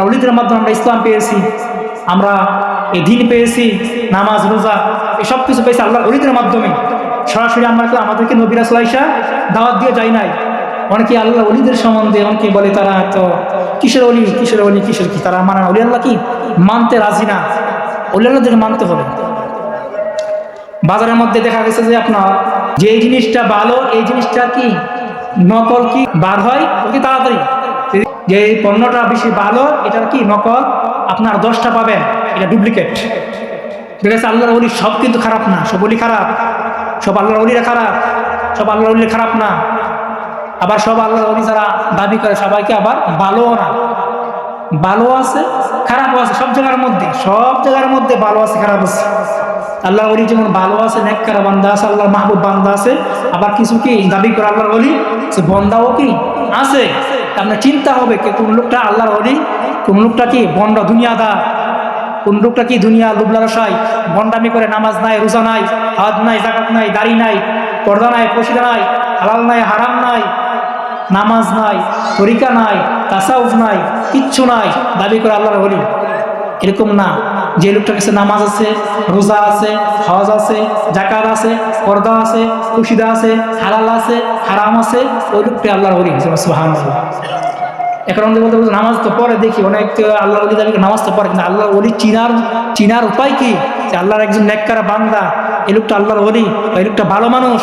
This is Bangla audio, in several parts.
অলিদের মাধ্যমে আমরা ইসলাম পেয়েছি, আমরা এই দিন পেয়েছি, নামাজ, রোজা, এসব কিছু পেয়েছি আল্লাহ অলিদের মাধ্যমে। সরাসরি আমরা আমাদেরকে নবীরা সালাইসা দাওয়াত দিয়ে যাই নাই? অনেকে আল্লাহ অলিদের সম্বন্ধে অনেকে বলে তারা তো কিসের অলি কিসের অলি কিসের কি? তারা মানে অলি আল্লাহ কি? মানতে রাজি না। অলি আল্লাহদেরকে মানতে হবে। বাজারের মধ্যে দেখা গেছে যে আপনার যে এই জিনিসটা ভালো, এই জিনিসটা কি নকল কি? বার হয়? অতি তাড়াতাড়ি। যে এই পণ্যটা বেশি ভালো এটার কি নকল? আপনার দশটা পাবেন, এটা ডুপ্লিকেট ঠিক আছে, আল্লাহর অলি সব কিন্তু খারাপ না, সব অলি খারাপ। সব আল্লাহর অলিরা খারাপ, সব আল্লাহর অলি খারাপ না। আবার সব আল্লাহর অলি যারা দাবি করে, সবাইকে আবার ভালোও না। ভালো আছে, খারাপও আছে, সব জায়গার মধ্যে, সব জায়গার মধ্যে ভালো আছে, খারাপ আছে। আল্লাহর অলি যেমন ভালো আছে, নেককারা বান্দা আছে, আল্লাহর মাহবুব বান্দা আছে, আবার কিছু কি দাবি করে আল্লাহর অলি সে বন্দাও কি? আছে। আপনার চিন্তা হবে কে, কোন লোকটা আল্লাহর অলি কোন লোকটা কি বন্ডা দুনিয়াদার, কোন লোকটা কি দুনিয়া লুবলারসাই বন্ডামি করে নামাজ নাই, রোজা নাই হাত নাই জাকাত নাই, দাড়ি নাই, পর্দা নাই পশিদা নাই, হালাল নাই, হারাম নাই, নামাজ নাই, তরিকা নাই, তাসাউফ নাই, কিচ্ছু নাই, দাবি করে আল্লাহর বলি এরকম না। যে লোকটার কাছে নামাজ আছে, রোজা আছে, হজ আছে জাকাত আছে, পর্দা আছে খুশিদা আছে, হালাল আছে, হারাম আছে, ওই লোকটি আল্লাহর বলি সুহান এখন আমাদের বলতে নামাজ তো পরে দেখি। অনেক আল্লাহ অলি দাবি নামাজ তো পরে কিন্তু আল্লাহর অলি চিনার চিনার উপায় কি? যে আল্লাহর একজন নেককারা বান্দা, এই লোকটা আল্লাহর অলি বা এই লোকটা ভালো মানুষ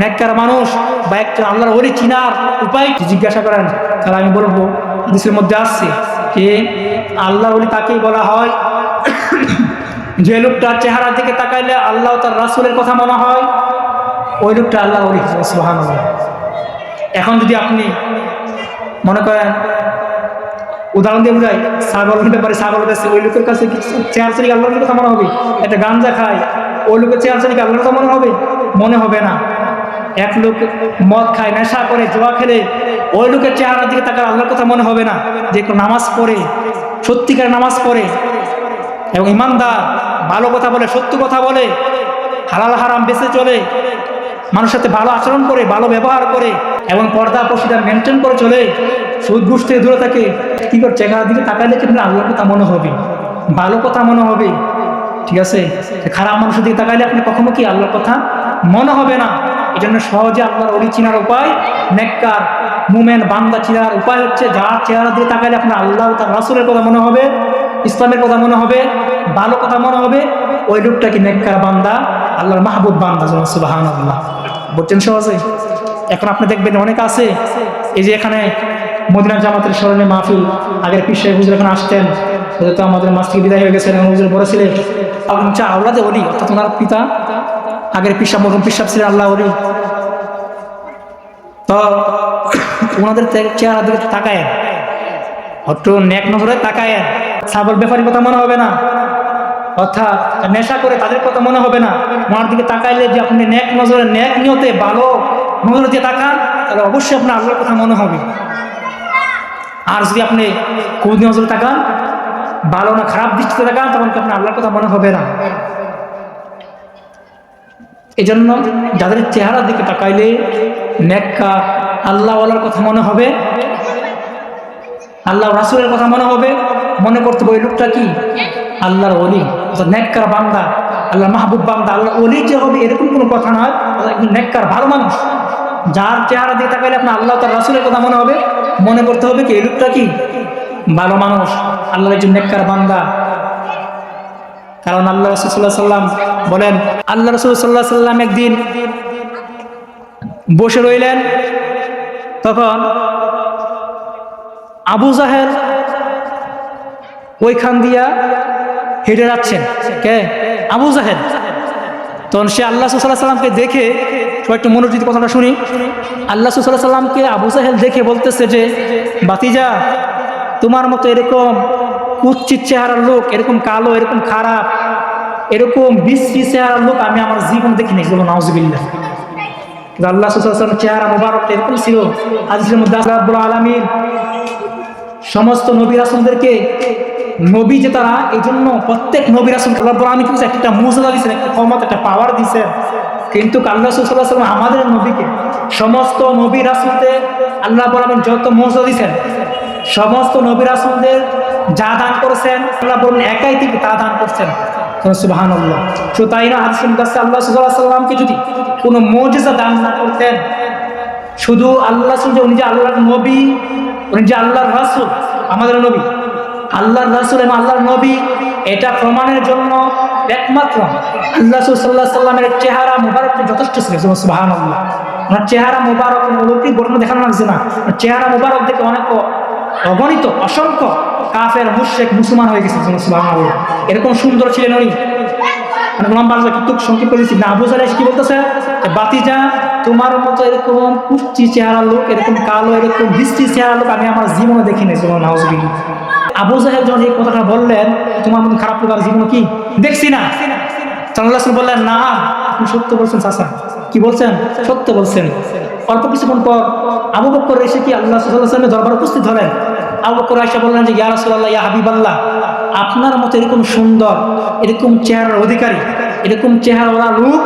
নেককার মানুষ, বা একটা আল্লাহর অলি চিনার উপায় জিজ্ঞাসা করেন, তাহলে আমি বলব, হাদিসের মধ্যে আসছে যে আল্লাহ অলি তাকেই বলা হয়। যে লোকটার চেহারার দিকে তাকাইলে আল্লাহ তার রাসুলের কথা মনে হয়, ওই লোকটা আল্লাহ অলি সুহান এখন যদি আপনি মনে করেন, উদাহরণ দিয়ে বোঝাই, ছাগল নিতে পারে, ছাগল বেছে ওই লোকের কাছে কি চেয়ার চারিক আল্লাহর কথা মনে হবে? একটা গাঞ্জা খায়, ওই লোকের চেয়ার চারিক আল্লাহর কথা মনে হবে? মনে হবে না। এক লোক মদ খায়, নেশা করে, জোয়া খেলে ওই লোকের চেহারার দিকে তাকার আল্লাহর কথা মনে হবে না। যে নামাজ পড়ে, সত্যিকার নামাজ পড়ে। এবং ইমানদার, ভালো কথা বলে, সত্য কথা বলে, হালাল হারাম বেঁচে চলে, মানুষের সাথে ভালো আচরণ করে, ভালো ব্যবহার করে, এবং পর্দা পশিদা মেনটেন করে চলে, সুদ ঘুষ থেকে দূরে থাকে, কী করে চেহারার দিকে তাকাইলে কিন্তু আল্লাহর কথা মনে হবে? ভালো কথা মনে হবে। ঠিক আছে? খারাপ মানুষের দিকে তাকাইলে আপনি কখনো কি আল্লাহর কথা মনে হবে না? এই জন্য সহজে আপনার অলি চিনার উপায়, নেককার, মুমেন, বান্দা চিনার উপায় হচ্ছে যার চেহারা দিয়ে তাকাইলে আপনার আল্লাহ তার রাসুলের কথা মনে হবে, ইসলামের কথা মনে হবে, ভালো কথা মনে হবে, ওই লোকটা কি নেককার বান্দা? আল্লাহর মাহবুব বান্দা যেমন সুবাহান আল্লাহ বলছেন সহজে? এখন আপনি দেখবেন অনেক আছে, এই যে এখানে মদিনা জামাতের স্মরণে মাহফিল, আগের পিসাই হুজুর এখন আসতেন ওদের তো আমাদের মাস থেকে বিদায় হয়ে গেছেন, হুজুর বড় ছিলেন চা আল্লাদে অলি, অর্থাৎ ওনার পিতা। আগের পিসাব মরুম পিসাব ছিলেন আল্লাহ তো ওনাদের চেহারা দিকে তাকায় একটু নেক নজরে তাকায় ছাগল ব্যাপারীর কথা মনে হবে না। অর্থাৎ নেশা করে তাদের কথা মনে হবে না। ওনার দিকে তাকাইলে যে আপনি নেক নজরে, নেক নিয়তে ভালো নজরে দিয়ে তাকান, তাহলে অবশ্যই আপনার আল্লাহর কথা মনে হবে। আর যদি আপনি কুদ নজরে তাকান, ভালো না খারাপ দৃষ্টিতে তাকান, তখন কি আপনার আল্লাহর কথা মনে হবে না? এই জন্য যাদের চেহারা দিকে তাকাইলে নেককা আল্লাহওয়ালার কথা মনে হবে। আল্লাহ রাসুলের কথা মনে হবে। মনে করতে হবে লোকটা কি? আল্লাহর অলি অর্থাৎ নেককার বান্দা আল্লাহ মাহবুব বান্দা আল্লাহ অলি যে হবে, এরকম কোনো কথা নয়। একজন নেককার, ভালো মানুষ। যার চেহারা দিয়ে তাকাইলে আপনার আল্লাহ তার রাসুলের কথা মনে হবে। মনে করতে হবে কি, এই লোকটা কি? ভালো মানুষ, আল্লাহর একজন নেককার বান্দা। কারণ আল্লাহ রসুল্লাহ সাল্লাম বলেন, আল্লাহ রসুল সাল্লাহ সাল্লাম একদিন বসে রইলেন, তখন আবু জাহেল ওইখান দিয়া হেঁটে যাচ্ছেন। কে? আবু জাহেল। তখন সে আল্লাহ সুসাল্লাহ সাল্লামকে দেখে, সবাই একটু মনোযোগ কথাটা শুনি। আল্লাহ সুসাল্লাহ সাল্লামকে আবু জাহেল দেখে বলতেছে যে, বাতিজা, তোমার মতো এরকম কুচ্ছিত চেহারার লোক, এরকম কালো, এরকম খারাপ, এরকম বিশ্রী চেহারার লোক আমি আমার জীবন দেখিনি। বলো নাউজবিল্লা সুসাল্লাম চেহারা ছিল। আলমীর সমস্ত নবী রাসুলদেরকে নবী এই জন্য প্রত্যেক নবী কিন্তু একটা একটা পাওয়ার কিন্তু আমাদের নবীকে সমস্ত নবী রাসুলদের আল্লাহ আলমিন যত মৌজা দিয়েছেন, সমস্ত নবী রাসুলদের যা দান করেছেন, আল্লাহ বলুন, একাই তিনি তা দান করছেন। সুবাহান আল্লাহ তাই না, হাদিসের কাছে আল্লাহ সাল্লামকে যদি কোনো মজিজা দান না করতেন, শুধু আল্লাহ শুধু উনি যে আল্লাহর নবী, উনি যে আল্লাহর রাসুল, আমাদের নবী, আল্লাহর রাসুল এবং আল্লাহর নবী, এটা প্রমাণের জন্য একমাত্র আল্লাহ সাল্লাহ সাল্লামের চেহারা মুবারক যথেষ্ট ছিল সুবাহান আল্লাহ ওনার চেহারা মুবারক অলৌকিক বর্ণ দেখানো লাগছে না। চেহারা মুবারক দেখে অনেক অগণিত, অসংখ্য কাফের মুশেক মুসলমান হয়ে গেছে এরকম সুন্দর ছিলেন উনি। মানে কি বলতেছে? তোমার মতো লোক, এরকম কালো চেহারা লোক আমি দেখিনি আবু সাহেব কথাটা বললেন, তোমার মতো খারাপ লোক কি? দেখছি না। বললেন, না, আপনি সত্য বলছেন চাষা কি বলছেন? সত্য বলছেন। অল্প কিছুক্ষণ পর আবু বক্কর এসে কি আল্লাহ দরবার উপস্থিত হলেন? আবু বললেন যে, ইয়া রাসূলুল্লাহ, ইয়া হাবিবাল্লাহ, আপনার মতো এরকম সুন্দর, এরকম চেহারার অধিকারী, এরকম চেহারাওয়ালা লোক,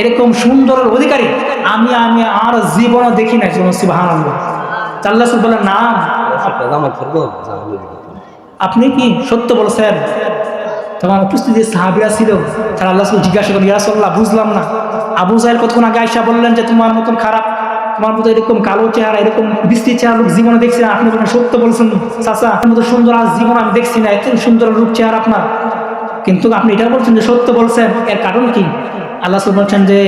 এরকম সুন্দরের অধিকারী, আমি আমি আর জীবনে দেখি নাই সুবাহান আল্লাহ আল্লাহ বললেন, না, আপনি কি সত্য বলছেন? তোমার উপস্থিতি সাহাবিরা ছিল, তারা আল্লাহ জিজ্ঞাসা করেন ইয়াসল্লাহ বুঝলাম না। আবু সাহেব কতক্ষণ আগে আয়সা বললেন যে, তোমার মতন খারাপ তোমার মতো এরকম কালো চেহারা, এরকম বৃষ্টি চেহারা লোক জীবনে দেখছি না। আপনি যখন সত্য বলছেন চাষা মতো সুন্দর আজ জীবন আমি দেখছি না, এত সুন্দর রূপ চেহারা আপনার। কিন্তু আপনি এটা বলছেন যে সত্য বলছেন, এর কারণ কি? আল্লাহ বলছেন যে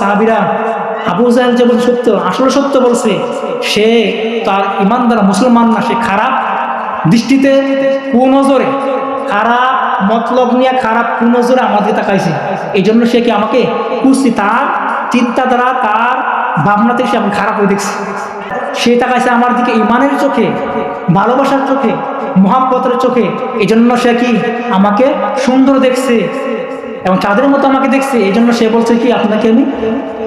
সাহাবিরা, আবু জাহেল যে বলছে সত্য, আসলে সত্য বলছে। সে তার ইমানদার মুসলমান না, সে খারাপ দৃষ্টিতে কুনজরে, খারাপ মতলব নিয়ে খারাপ কুনজরে আমাদের তাকাইছে। এই জন্য সে কি আমাকে কুস্তি তার চিন্তা দ্বারা তার ভাবনাতে সে আমি খারাপ হয়ে দেখছি। সে তাকাইছে আমার দিকে ইমানের চোখে, ভালোবাসার চোখে, মহাব্বতের চোখে। এই জন্য সে কি আমাকে সুন্দর দেখছে এবং চাঁদের মতো আমাকে দেখছে? এই জন্য সে বলছে কি, আপনাকে আমি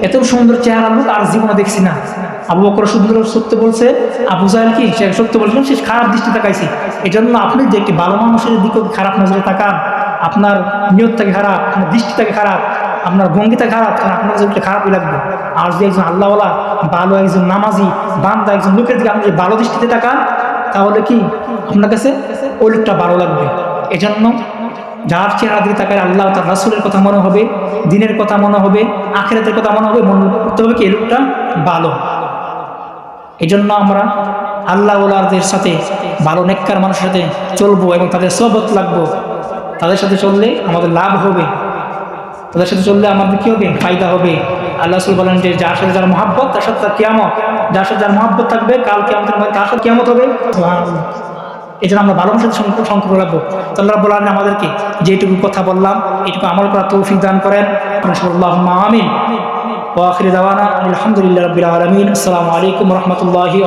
এত সুন্দর চেহারা লোক আর জীবনে দেখছি না। আবু বকর সুন্দর সত্য বলছে, আবু জাহেল কি? সে সত্য বলছিলেন সে খারাপ দৃষ্টি তাকাইছে। এই জন্য আপনি যে একটি ভালো মানুষের দিকে খারাপ নজরে তাকান, আপনার নিয়ত থেকে খারাপ, আপনার দৃষ্টি থেকে খারাপ আপনার ভঙ্গিটা খারাপ, কারণ আপনার কাছে খারাপই লাগবে। আর যদি একজন আল্লাহওয়ালা, ভালো একজন নামাজি, বান্দা, একজন লোকের দিকে আপনি যদি ভালো দৃষ্টিতে তাকান, তাহলে কি আপনার কাছে ওই লোকটা ভালো লাগবে? এজন্য যার চেহারা দিকে তাকায় আল্লাহ তার রাসুলের কথা মনে হবে, দিনের কথা মনে হবে, আখেরাতের কথা মনে হবে, মনে করতে হবে কি এই লোকটা ভালো। এই জন্য আমরা আল্লাহওয়ালাদের সাথে, ভালো নেককার মানুষের সাথে চলবো এবং তাদের সবত লাগবো। তাদের সাথে চললে আমাদের লাভ হবে। তাদের সাথে চললে আমাদের কী হবে? ফায়দা হবে। আল্লাহ রসুল বলেন যে, যার সাথে যার মহাব্বত, তার সাথে তার কেয়ামত। যার সাথে যার মহাব্বত থাকবে, কাল কেয়ামতের মধ্যে তার সাথে কেয়ামত হবে। এই জন্য আমরা ভালোবাসার সম্পর্ক রাখব। তো আল্লাহ বলেন আমাদেরকে যেটুকু কথা বললাম, এটুকু আমল করা তৌফিক দান করেন। আমিন। আলহামদুলিল্লাহ আসসালামু আলাইকুম রহমতুল্লাহি